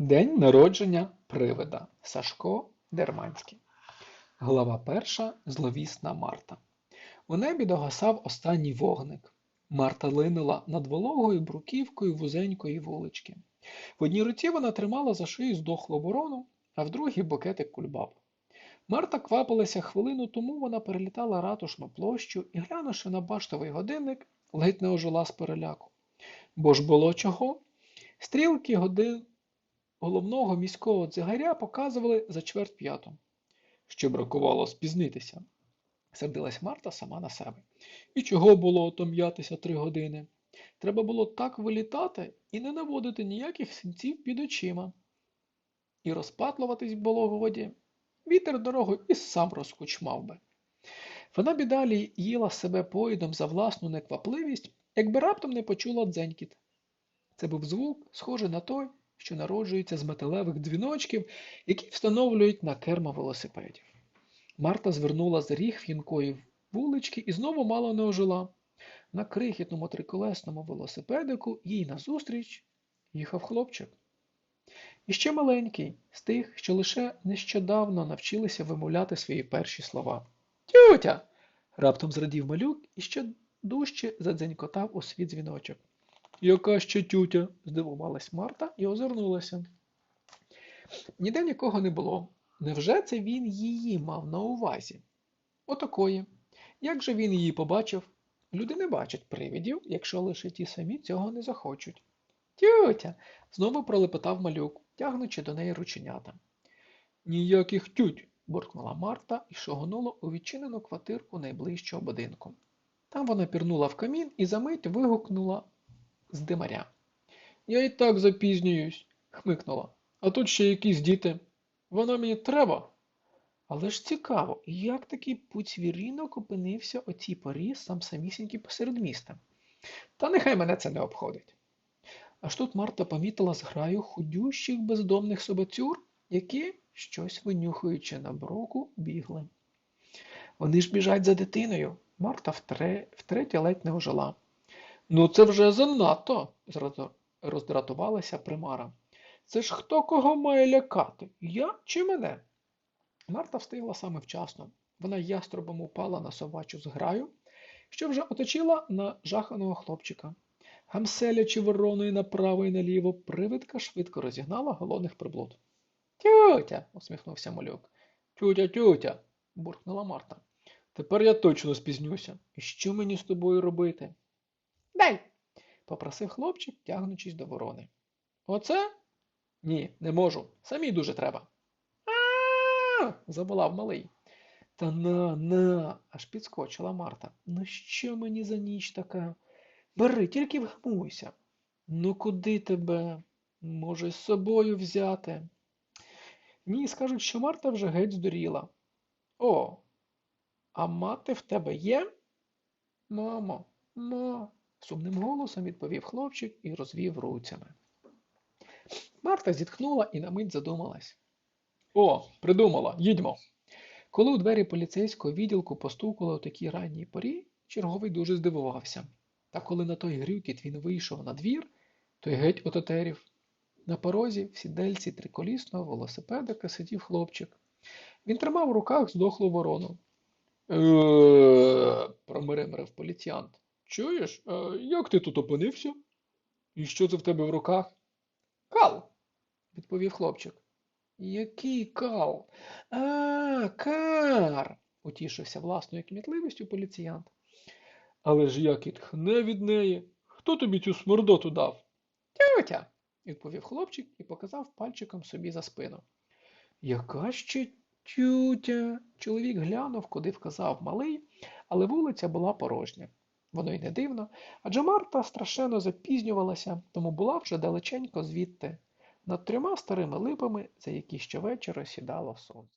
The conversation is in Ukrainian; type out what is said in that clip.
День народження привида Сашко Дерманський. Глава перша. Зловісна Марта. У небі догасав останній вогник. Марта линула над вологою бруківкою вузенької вулички. В одній руці вона тримала за шию здохлу ворону, а в другій букетик кульбаб. Марта квапилася хвилину тому вона перелітала ратушну площу і, глянувши на баштовий годинник, ледь не ожила з переляку. Бо ж було чого? Стрілки годин головного міського дзигаря показували за чверть п'яту. Ще бракувало спізнитися, сердилась Марта сама на себе. І чого було ото м'ятися три години? Треба було так вилітати і не наводити ніяких синців під очима. І розпатлуватись було годі. Вітер дорогою і сам розкучмав би. Вона б і далі їла себе поїдом за власну неквапливість, якби раптом не почула дзенькіт. Це був звук, схожий на той, що народжується з металевих дзвіночків, які встановлюють на керма велосипедів. Марта звернула з ріг в'їнкої вулички і знову мало не ожила. На крихітному триколесному велосипедику їй назустріч їхав хлопчик. І ще маленький, з тих, що лише нещодавно навчилися вимовляти свої перші слова. Тютя. раптом зрадів малюк і ще дужче задзенькотав у свій дзвіночок. Яка ще тютя? здивувалась Марта і озирнулася. Ніде нікого не було. Невже це він її мав на увазі? Отакої. Як же він її побачив? Люди не бачать привидів, якщо лише ті самі цього не захочуть. Тютя. знову пролепетав малюк, тягнучи до неї рученята. Ніяких тють. буркнула Марта і шогонула у відчинену квартирку найближчого будинку. Там вона пірнула в камін і за мить вигукнула з димаря. Я і так запізнююсь, хмикнула. А тут ще якісь діти. Воно мені треба. Але ж цікаво, як такий пуцвірінок опинився о цій порі сам самісінький посеред міста. Та нехай мене це не обходить. Аж тут Марта помітила зграю худющих бездомних собацюр, які, щось винюхуючи на броку, бігли. Вони ж біжать за дитиною. Марта втре, втретє ледь не ожила. Ну, це вже занадто, роздратувалася примара. Це ж хто кого має лякати? Я чи мене? Марта встигла саме вчасно. Вона яструбом упала на совачу зграю, що вже оточила на жаханого хлопчика. Гамселячи вороною направо і наліво, привидка швидко розігнала голодних приблуд. Тютя, усміхнувся малюк. Тютя, тютя, буркнула Марта. Тепер я точно спізнюся. І що мені з тобою робити? Попросив хлопчик, тягнучись до ворони. Оце? Ні, не можу. Самі дуже треба. А, заболав малий. Та на, на, аж підскочила Марта. Ну що мені за ніч така? Бери, тільки вгамуйся. Ну куди тебе? Може, з собою взяти? Ні, скажуть, що Марта вже геть здуріла. О, а мати в тебе є? Мамо, ма, сумним голосом відповів хлопчик і розвів руцями. Марта зітхнула і на мить задумалась. О, придумала, їдьмо. Коли у двері поліцейського відділку постукали у такій ранній порі, черговий дуже здивувався. Та коли на той грюкіт він вийшов на двір, той геть ототерів. На порозі в сідельці триколісного велосипедика сидів хлопчик. Він тримав в руках здохлу ворону. Промиримрив поліціянт. Чуєш, е, як ти тут опинився? І що це в тебе в руках? Кал, відповів хлопчик. Який кал? А, кар, утішився власною кмітливістю поліціянт. Але ж як і тхне від неї. Хто тобі цю смордоту дав? Тютя, відповів хлопчик і показав пальчиком собі за спину. Яка ще тютя? Чоловік глянув, куди вказав малий, але вулиця була порожня. Воно й не дивно, адже Марта страшенно запізнювалася, тому була вже далеченько звідти, над трьома старими липами, за які щовечора сідало сонце.